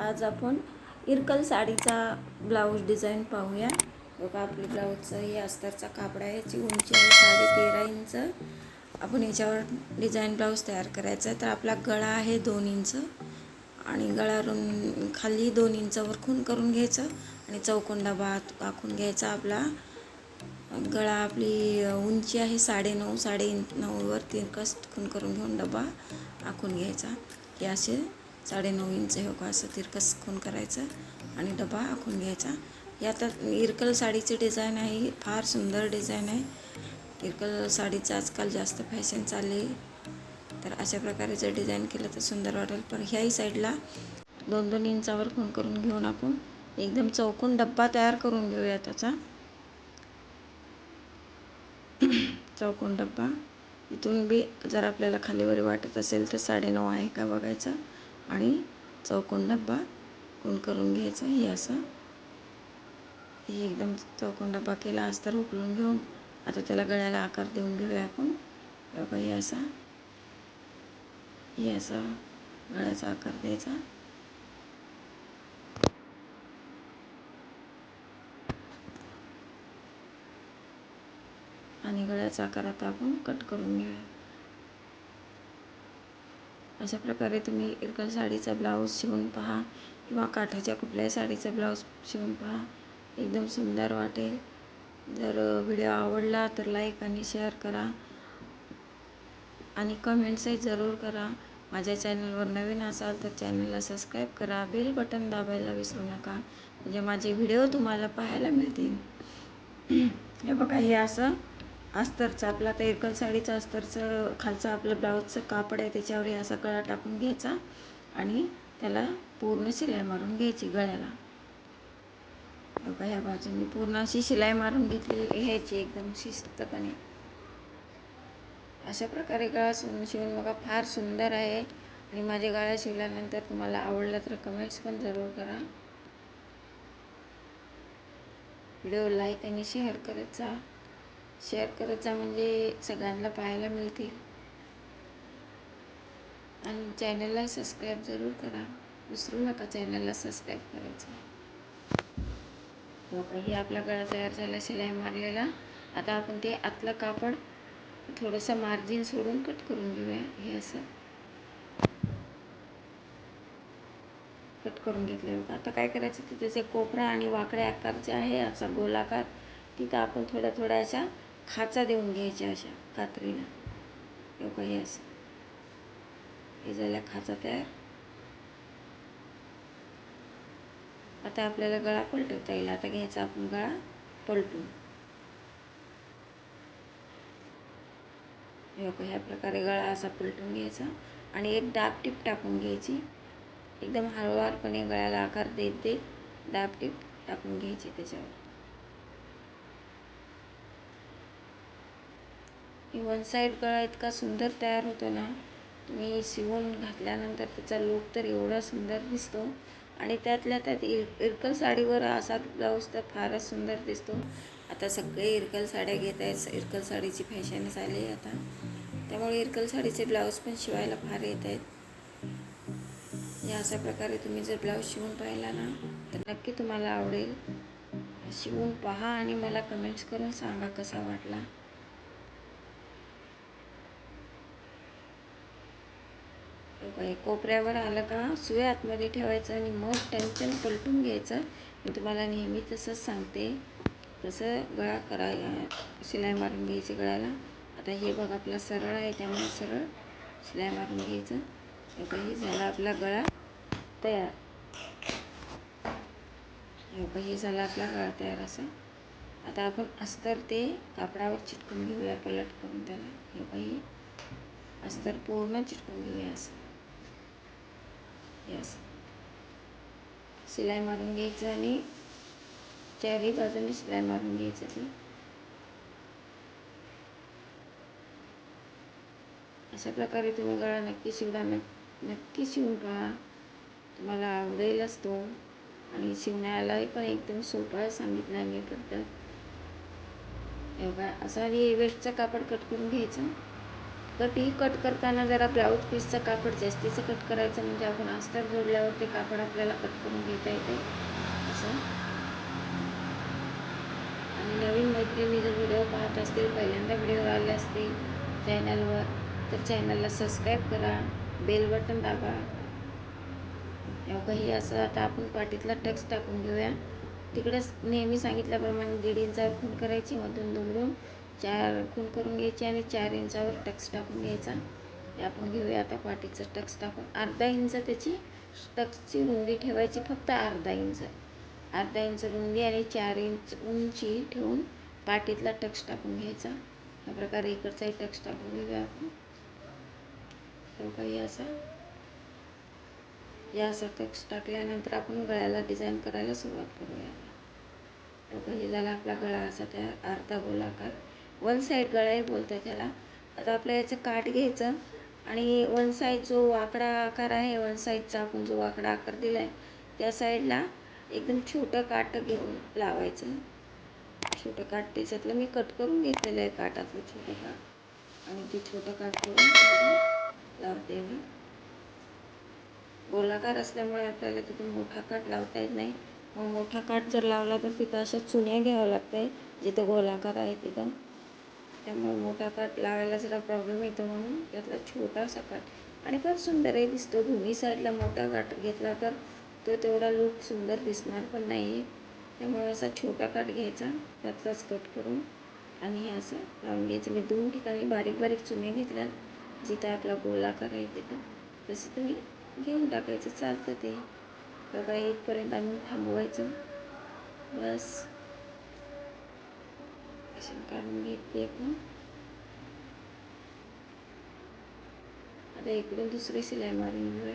आज आपण इरकल साडीचा ब्लाऊज डिझाईन पाहूया. बघा आपली ब्लाऊजचं हे अस्तरचा कापड आहे याची उंची आहे साडे तेरा इंच. आपण याच्यावर डिझाईन ब्लाऊज तयार करायचा आहे. तर आपला गळा आहे दोन इंच आणि गळारून खाली दोन इंचावर खून करून घ्यायचं आणि चौकोंडा भात आखून घ्यायचा आपला. गळा आपली उंची आहे साडेनऊ साडे नऊवर तीन कस खून करून घेऊन डबा आखून घ्यायचा. की असे साडेनऊ इंच हो का असं तिरकस खून करायचं आणि डबा आखून घ्यायचा. यात इरकल साडीची डिझाईन आहे फार सुंदर डिझाईन आहे. इरकल साडीचं आजकाल जास्त फॅशन चालली तर अशा प्रकारे जर डिझाईन केलं तर सुंदर वाटेल. पण ह्याही साईडला दोन दोन इंचावर खून करून घेऊन आपण एकदम चौकून डब्बा तयार करून घेऊया त्याचा. चौकून डब्बा. इथून बी जर आपल्याला खालीवर वाटत असेल तर साडेनऊ आहे का बघायचं. आणि चौकोन डब्बा कोण करून घ्यायचा. हे असं. हे एकदम चौकोन डब्बा केला अस्तर उकळून घेऊन. आता त्याला गळ्याला आकार देऊन घेऊया आपण. बघा हे असा. हे असा गळ्याचा आकार द्यायचा. आणि गळ्याचा आकार आता आपण कट करून घेऊया. अशा प्रकारे तुम्ही एका साडीचा ब्लाऊज शिवून पहा किंवा काठाच्या कुठल्याही साडीचा ब्लाऊज शिवून पहा. एकदम सुंदर वाटेल. जर व्हिडिओ आवडला तर लाईक आणि शेअर करा. आणि कमेंट्सही जरूर करा. माझ्या चॅनलवर नवीन असाल तर चॅनलला सबस्क्राईब करा. बेल बटन दाबायला विसरू नका. म्हणजे माझे व्हिडिओ तुम्हाला पाहायला मिळतील. हे बघा हे असं अस्तरचा आपला तेरकल एकल अस्तरचं खालचं आपलं ब्लाऊजचं कापड आहे त्याच्यावर या असा गळा टाकून घ्यायचा आणि त्याला पूर्ण शिलाई मारून घ्यायची गळ्याला. बघा ह्या बाजूने पूर्ण अशी शिलाई मारून घेतली घ्यायची एकदम शिस्तपणे. अशा प्रकारे गळा शिवून शिवून बघा फार सुंदर आहे. आणि माझे गळा शिवल्यानंतर तुम्हाला आवडलं तर कमेंट्स पण जरूर करा. व्हिडिओ लाईक आणि शेअर करत जा. शेअर करायचा म्हणजे सगळ्यांना पाहायला मिळतील. आणि चॅनलला सबस्क्राईब जरूर करा. विसरू नका चॅनलला सबस्क्राईब करायचं. हे आपला गळा तयार झाला शिलाई मारलेला. आता आपण ते आतलं कापड थोडंसं मार्जिन सोडून कट करून घेऊया. हे असं. कट करून घेतलं बघा. आता काय करायचं? तिथे जे कोपरा आणि वाकड्या आकार जे आहे असा गोलाकार तिथं आपण थोड्या थोड्या अशा खाचा देऊन घ्यायच्या अशा कात्रीला किंवा हे असं. हे झाल्या खाचा तयार. आता आपल्याला गळा पलटवता येईल. आता घ्यायचा आपण गळा पलटून. ह्या प्रकारे गळा असा पलटून घ्यायचा आणि एक दाब टीप टाकून घ्यायची. एकदम हळूवारपणे गळ्याला आकार देत देत दाब टीप टाकून घ्यायची त्याच्यावर. वन साईड गळा इतका सुंदर तयार होतो ना तुम्ही शिवून घातल्यानंतर त्याचा लूक तर एवढा सुंदर दिसतो. आणि त्यातल्या त्यात इर इरकल साडीवर असा ब्लाऊज तर फारच सुंदर दिसतो. आता सगळे इरकल साड्या घेत आहेत इरकल साडीची फॅशन झाली आहे आता. त्यामुळे इरकल साडीचे ब्लाऊज पण शिवायला फार येत आहेत. या अशा प्रकारे तुम्ही जर ब्लाऊज शिवून पाहिला ना तर नक्की तुम्हाला आवडेल. शिवून पहा आणि मला कमेंट्स करून सांगा कसा वाटला. कोपऱ्यावर आलं का सुया आतमध्ये ठेवायचं आणि मग टेन्शन पलटून घ्यायचं. मी तुम्हाला नेहमी तसंच सांगते. तसं गळा करा शिलाई मारून घ्यायची गळ्याला. आता हे बघ आपला सरळ आहे त्यामुळे सरळ शिलाई मारून घ्यायचं. हे झाला आपला गळा तयार. हे झाला आपला गळा तयार असं. आता आपण अस्तर ते कापडावर चिटकून घेऊया पलट करून त्याला. हे बाई अस्तर पूर्ण चिटकून घेऊया असं. यस शिलाई मारून घ्यायचं आणि चारही बाजूने शिलाई मारून घ्यायचं ती. अशा प्रकारे तुम्ही गळा नक्की शिवला नक्की शिवून पहा. तुम्हाला आवडेलच तो आणि शिवण्यालाही पण एकदम सोपा आहे सांगितलं आहे मी पद्धत एवढा असा आणि वेस्टचं कापड कट करून घ्यायचं. तर ती कट करताना जरा ब्लाऊज पीसचं कापड जास्तीचं कट करायचं म्हणजे आपण अस्तर जोडल्यावर ते कापड आपल्याला कट करून घेता येते. असं. आणि नवीन मैत्रिणी जर व्हिडिओ पाहत असतील पहिल्यांदा व्हिडिओ आले असतील चॅनलवर तर चॅनलला सबस्क्राईब करा बेल बटन दाबा. काही असं आता आपण पाठीतला टक्स टाकून घेऊया. तिकडेच नेहमी सांगितल्याप्रमाणे दीड इंचावर खून करायची मधून दुमडून. चार खून करून घ्यायची आणि चार इंचावर टक्स टाकून घ्यायचा. हे आपण घेऊया आता पाठीचं टक्स टाकून. अर्धा इंच त्याची टक्सची रुंदी ठेवायची फक्त अर्धा इंच. अर्धा इंच रुंदी आणि चार इंच उंची ठेवून पाठीतला टक्स टाकून घ्यायचा. ह्या प्रकारे इकडचाही टक्स टाकून घेऊया आपण. तो काही असा या असा टक्स टाकल्यानंतर आपण गळ्याला डिझाईन करायला सुरुवात करूया. तो काही झाला आपला गळा असा त्या अर्धा गोलाकार. वन साईड गळाही बोलतो त्याला. आता आपल्या याचं काठ घ्यायचं आणि वन साईड जो वाकडा आकार आहे वन साईडचा आपण जो वाकडा आकार दिला आहे त्या साईडला एकदम छोटं काठ घेऊन लावायचं. छोटं काठ त्याच्यातलं मी कट करून घेतलेलं आहे काठातलं छोटं काठ. आणि ते छोटं काठ करून लावते मी. गोलाकार असल्यामुळे आपल्याला तिथून मोठा काठ लावता येत नाही. मग मोठा काठ जर लावला तर तिथं अशा चुन्या घ्यावं लागतं जिथं गोलाकार आहे तिथं. त्यामुळे मोठा काठ लावायला जरा प्रॉब्लेम येतो म्हणून त्यातला छोटासा काठ. आणि फार सुंदरही दिसतो. दोन्ही साईडला मोठा काठ घेतला तर तो तेवढा लूक सुंदर दिसणार पण नाही आहे त्यामुळे असा छोटा काठ घ्यायचा त्यातलाच कट करून आणि हे असं लावून घ्यायचं. मी दोन ठिकाणी बारीक बारीक चुने घेतल्या जिथं आपला गोलाकार आहे तिथं. तसं तुम्ही घेऊन टाकायचं. चालतं ते. बघा इथपर्यंत आणून थांबवायचं. बस. अशी काढून घेते आपण आता इकडून दुसरी सिलाई मारून घेऊया.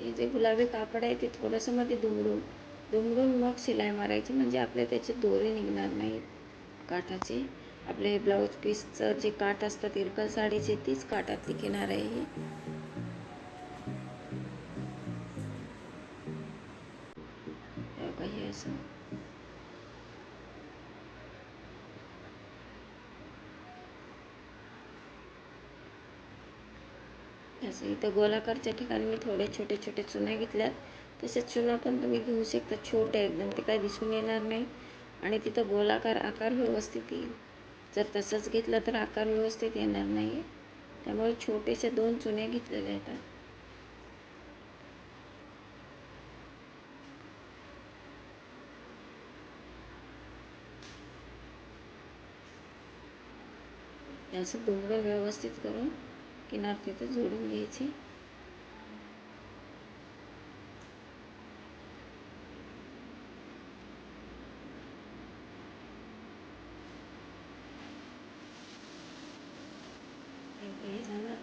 हे जे गुलाबी कापड आहे ते थोडंसं मध्ये दुमडून दुमडून मग शिलाई मारायची. म्हणजे आपल्या त्याचे दोरे निघणार नाहीत काठाचे. आपले ब्लाऊज पीसचं जे काठ असतात इरकल साडीचे तीच काठातली किनार आहे ही. काही असं असं इथं गोलाकारच्या ठिकाणी मी थोडे छोटे छोटे चुन्या आहेत तसेच चुना पण तुम्ही घेऊ शकता छोटे एकदम ते काय दिसून येणार नाही. आणि तिथं गोलाकार आकार व्यवस्थित येईल. जर तसंच घेतलं तर आकार व्यवस्थित येणार नाही त्यामुळे छोटेसे दोन चुने घेतलेले आहेत असं दोघं व्यवस्थित करून किनार तिथं जोडून घ्यायची.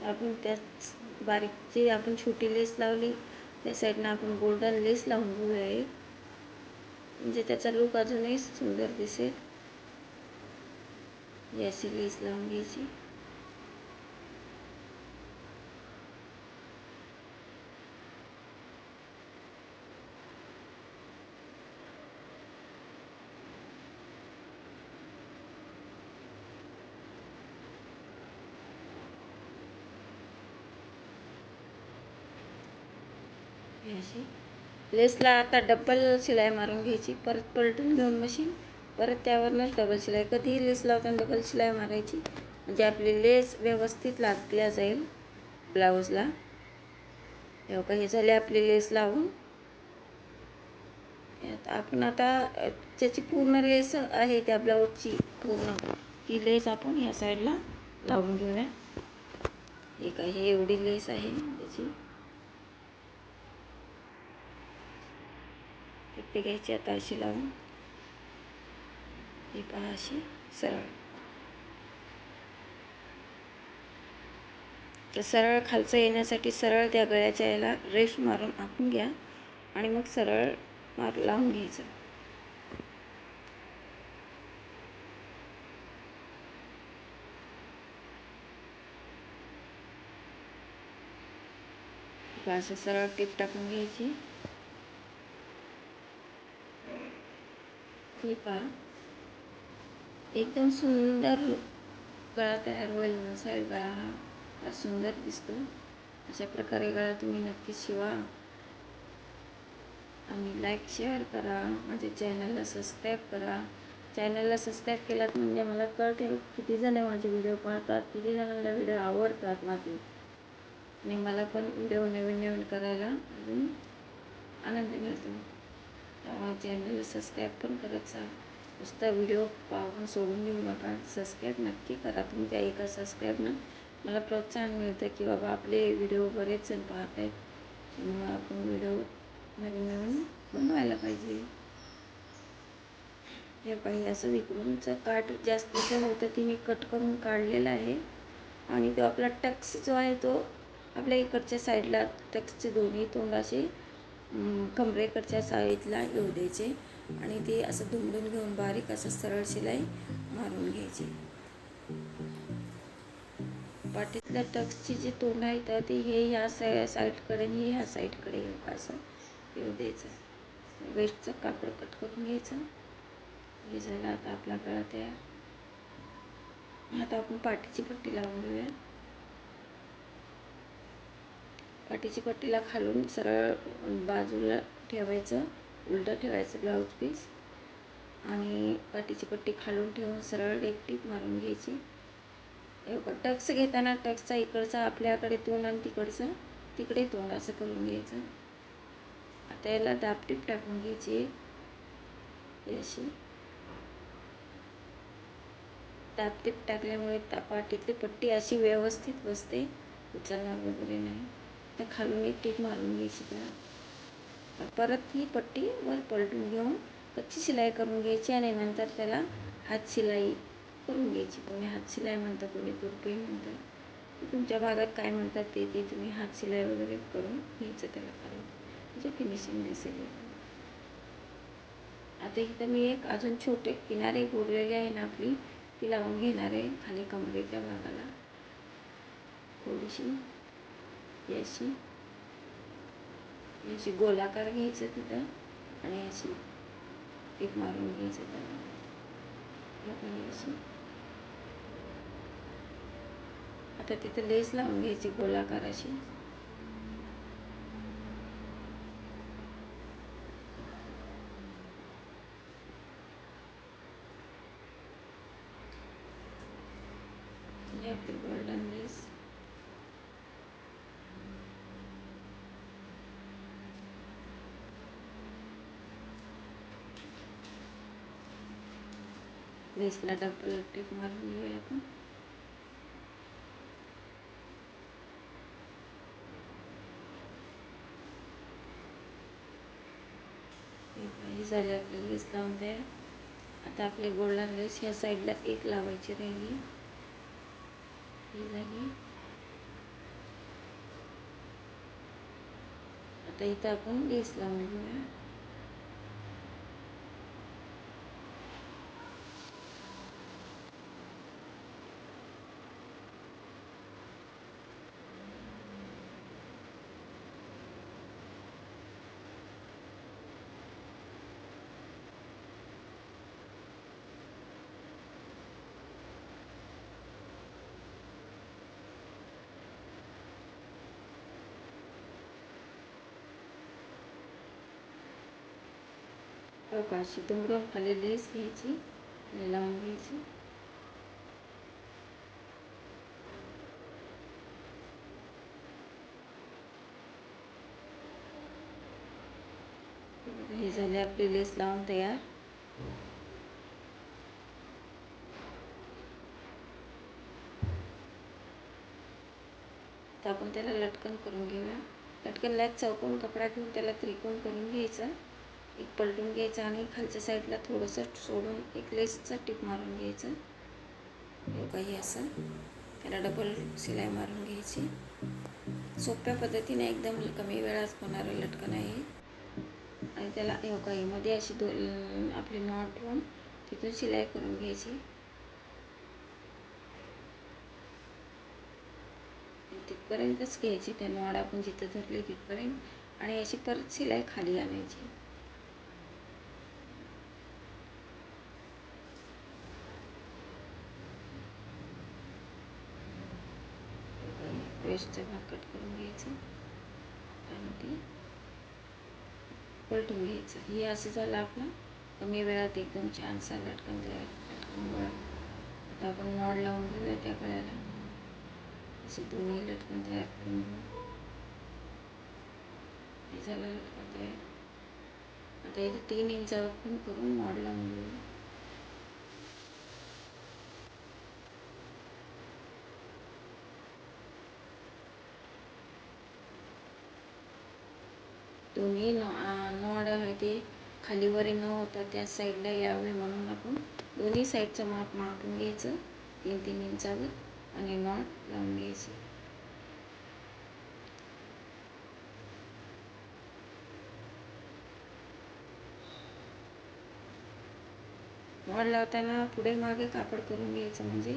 आपण त्याच बारीक जी आपण छोटी लेस लावली त्या साईडनं आपण गोल्डन लेस लावून घेऊया एक. म्हणजे त्याचा लुक अजूनही सुंदर दिसेल. याची लेस लावून घ्यायची. अशी लेसला आता डबल शिलाई मारून घ्यायची. परत पलटून घेऊन मशीन. परत त्यावरनंच डबल शिलाई. कधीही लेस लावताना डबल शिलाई मारायची. म्हणजे आपली लेस व्यवस्थित लागल्या जाईल ब्लाऊजला. एवढं हे झाले आपली लेस लावून. आपण आता त्याची पूर्ण लेस आहे त्या ब्लाऊजची पूर्ण ती लेस आपण ह्या साईडला लावून घेऊया. एक आहे एवढी लेस आहे त्याची. ते घ्यायची आता अशी लावून. ही पहा अशी सरळ. तर सरळ खालचं येण्यासाठी सरळ त्या गळ्याच्या याला रेश मारून आखून घ्या आणि मग सरळ मार लावून घ्यायचं. असं सरळ टीप टाकून घ्यायची. हे पहा एकदम सुंदर गळा तयार होईल ना साईड गळा हा फार सुंदर दिसतो. अशा प्रकारे गळा तुम्ही नक्की शिवा आणि लाईक शेअर करा. माझ्या चॅनलला सबस्क्राईब करा. चॅनलला सबस्क्राईब केलात म्हणजे मला कळते किती जण माझे व्हिडिओ पाहतात किती जणांना व्हिडिओ आवडतात माझे. आणि मला पण व्हिडिओ नवीन नवीन करायला अजून आनंद मिळतो. त्यामुळे चॅनलला सबस्क्राईब पण करत जा. नुसता व्हिडिओ पाहून सोडून देऊ नका. सबस्क्राईब नक्की करा तुमच्या एका सबस्क्राईबनं मला प्रोत्साहन मिळतं की बाबा आपले व्हिडिओ बरेच जण पाहत आहेत. त्यामुळे आपण व्हिडिओ नवीन नवीन बनवायला पाहिजे. हे पाहिजे असं इकडूनचं काट जास्तीचं होतं ते मी कट करून काढलेलं आहे. आणि तो आपला टक्स जो आहे तो आपल्या इकडच्या साईडला टक्सचे दोन्ही तोंड असे कमरेकडच्या साईडला येऊ द्यायचे आणि ते असं दुमडून घेऊन बारीक असं सरळ शिलाई मारून घ्यायची. पाठीतल्या टक्सची जे तोंड आहे तर ते हे ह्या साय साईडकडे आणि हे ह्या साईडकडे येऊ असं येऊ द्यायचं. वेस्टचं कापड कट करून घ्यायचं. हे झालं आता आपला गळा तयार. आता आपण पाठीची पट्टी लावून घेऊया. पाठीची पट्टीला खालून सरळ बाजूला ठेवायचं उलटं ठेवायचं ब्लाऊज पीस आणि पाठीची पट्टी खालून ठेवून सरळ एक टीप मारून घ्यायची. टक्स घेताना टक्सचा इकडचा आपल्याकडे तोंड आणि तिकडचं तिकडे तोंड असं करून घ्यायचं. आता याला दापटीप टाकून घ्यायची. अशी. दापटीप टाकल्यामुळे पाठीतली पट्टी अशी व्यवस्थित बसते उचलणार वगैरे नाही. तर खालून एक टीप मारून घ्यायची त्याला. परत ही पट्टी वर पलटून घेऊन कच्ची शिलाई करून घ्यायची आणि नंतर त्याला हात शिलाई करून घ्यायची. कोणी हात शिलाई कोणी तुरपी म्हणतात तुमच्या भागात काय म्हणतात ते ते तुम्ही हात शिलाई वगैरे करून घ्यायचं त्याला काढून म्हणजे फिनिशिंग दिसेल आता इथं मी एक अजून छोटे किनारे गोडलेली आहे ना आपली ती लावून घेणार आहे खाली कमरेच्या भागाला. थोडीशी अशी अशी गोलाकार घ्यायचं तिथं आणि अशी टीप मारून घ्यायचं त्याला. अशी आता तिथं लेस लावून घ्यायची गोलाकार अशी आपली गोल्डन लेस लेसला डबल टिप मारून घेऊया आपण ही झाले आपले लेस लावून द्या आता आपले गोल्डन लेस ह्या साईडला एक लावायची राहिली ही झाली आता इथं आपण लेस लावून घेऊया बघा अशी दुमडून खाली लेस घ्यायची आणि लावून घ्यायची. हे झाले आपली लेस लावून तयार. तर आपण त्याला लटकन करून घेऊया. लटकनला एक चौकोन कपडा घेऊन त्याला त्रिकोण करून घ्यायचा. एक पलटून घ्यायचं आणि खालच्या साईडला थोडंसं सोडून एक लेसचा टिप मारून घ्यायचं. काही असं. त्याला डबल शिलाई मारून घ्यायची. सोप्या पद्धतीने एकदम कमी वेळात होणारं लटकन आहे आणि त्याला काही मध्ये अशी दो आपली नॉट ठेवून तिथून शिलाई करून घ्यायची. तिथपर्यंतच घ्यायची त्या नॉड आपण जिथं धरली तिथपर्यंत. आणि अशी परत शिलाई खाली आणायची. वेस्टचा भाग कट करून घ्यायचं. आणि ते पलटून घ्यायचं. हे असं झालं आपलं. कमी वेळात एकदम छानसा लटकन तयार लटकन आता आपण नॉड लावून घेऊया त्या गळ्याला असं दोन्ही लटकन तयार करून घेऊ हे झालं लटकन तयार. आता इथे तीन इंचावर पण करून नॉड लावून घेऊया. दोन्ही नॉड आहे ते खालीवरी न होता त्या साईडला यावे म्हणून आपण दोन्ही साईडचं माप मापून घ्यायचं. तीन तीन इंचावर आणि नॉट लावून घ्यायचं. नॉड लावताना पुढे मागे कापड करून घ्यायचं म्हणजे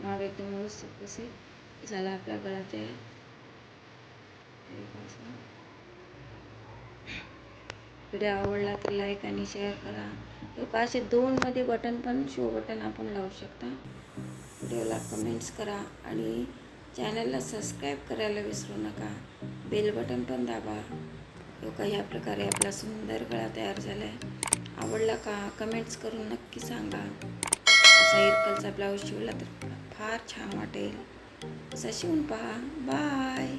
नॉड एकदम व्यवस्थित बसेल झाला आपला गळा तयार व्हिडिओ आवडला तर लाईक आणि शेअर करा. किंवा असे दोनमध्ये बटन पण शो बटन आपण लावू शकता. व्हिडिओला कमेंट्स करा आणि चॅनलला सबस्क्राईब करायला विसरू नका. बेल बटन पण दाबा. किंवा ह्या प्रकारे आपला सुंदर गळा तयार झाला आहे आवडला का कमेंट्स करून नक्की सांगा. असा इरकलचा ब्लाऊज शिवला तर फार छान वाटेल. असा शिवून पहा. बाय